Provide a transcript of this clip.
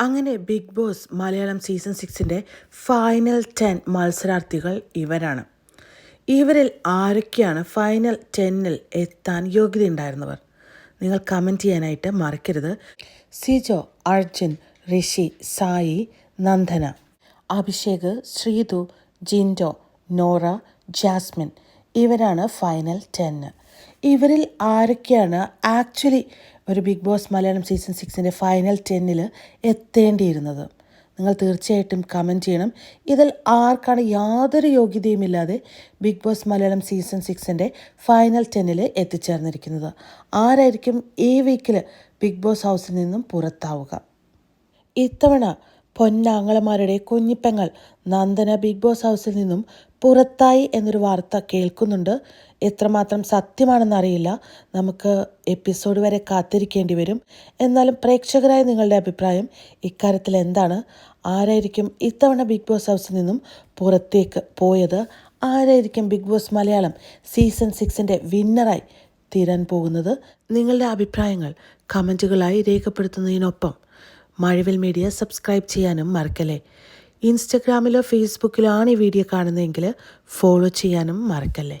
അങ്ങനെ Bigg Boss Malayalam season സിക്സിന്റെ final ten മത്സരാർത്ഥികൾ ഇവരാണ്. ഇവരിൽ ആരൊക്കെയാണ് ഫൈനൽ ടെന്നിൽ എത്താൻ യോഗ്യതയുണ്ടായിരുന്നവർ? നിങ്ങൾ കമന്റ് ചെയ്യാനായിട്ട് മറക്കരുത്. സിജോ അർജുൻ ഋഷി സായി നന്ദന. അഭിഷേക് ശ്രീതു ജിൻഡോ നോറ ജാസ്മിൻ. ഇവരാണ് ഫൈനൽ ടെന്ന് ഇവരിൽ ആരൊക്കെയാണ് ആക്ച്വലി ഒരു ബിഗ് ബോസ് മലയാളം സീസൺ സിക്സിന്റെ ഫൈനൽ ടെന്നിൽ എത്തേണ്ടിയിരുന്നത്? നിങ്ങൾ തീർച്ചയായിട്ടും കമന്റ് ചെയ്യണം. ഇതിൽ ആർക്കാണ് യാതൊരു യോഗ്യതയുമില്ലാതെ ബിഗ് ബോസ് മലയാളം സീസൺ സിക്സിന്റെ ഫൈനൽ ടെന്നിൽ എത്തിച്ചേർന്നിരിക്കുന്നത്? ആരായിരിക്കും ഈ വീക്കിൽ ബിഗ് ബോസ് ഹൗസിൽ നിന്നും പുറത്താവുക? ഇത്തവണ പൊന്നാങ്ങളമാരുടെ കുഞ്ഞിപ്പെങ്ങൾ നന്ദന ബിഗ് ബോസ് ഹൗസിൽ നിന്നും പുറത്തായി എന്നൊരു വാർത്ത കേൾക്കുന്നുണ്ട്. എത്രമാത്രം സത്യമാണെന്നറിയില്ല നമുക്ക് എപ്പിസോഡ് വരെ കാത്തിരിക്കേണ്ടി വരും. എന്നാലും പ്രേക്ഷകരായ നിങ്ങളുടെ അഭിപ്രായം ഇക്കാര്യത്തിൽ എന്താണ്? ആരായിരിക്കും ഇത്തവണ ബിഗ് ബോസ് ഹൗസിൽ നിന്നും പുറത്തേക്ക് പോയത്? ആരായിരിക്കും ബിഗ് ബോസ് മലയാളം സീസൺ സിക്സിന്റെ വിന്നറായി തീരാൻ പോകുന്നത്? നിങ്ങളുടെ അഭിപ്രായങ്ങൾ കമന്റുകളായി രേഖപ്പെടുത്തുന്നതിനൊപ്പം മഴവിൽ മീഡിയ സബ്സ്ക്രൈബ് ചെയ്യാനും മറക്കല്ലേ. ഇൻസ്റ്റഗ്രാമിലോ ഫേസ്ബുക്കിലോ ആണ് ഈ വീഡിയോ കാണുന്നതെങ്കിൽ ഫോളോ ചെയ്യാനും മറക്കല്ലേ.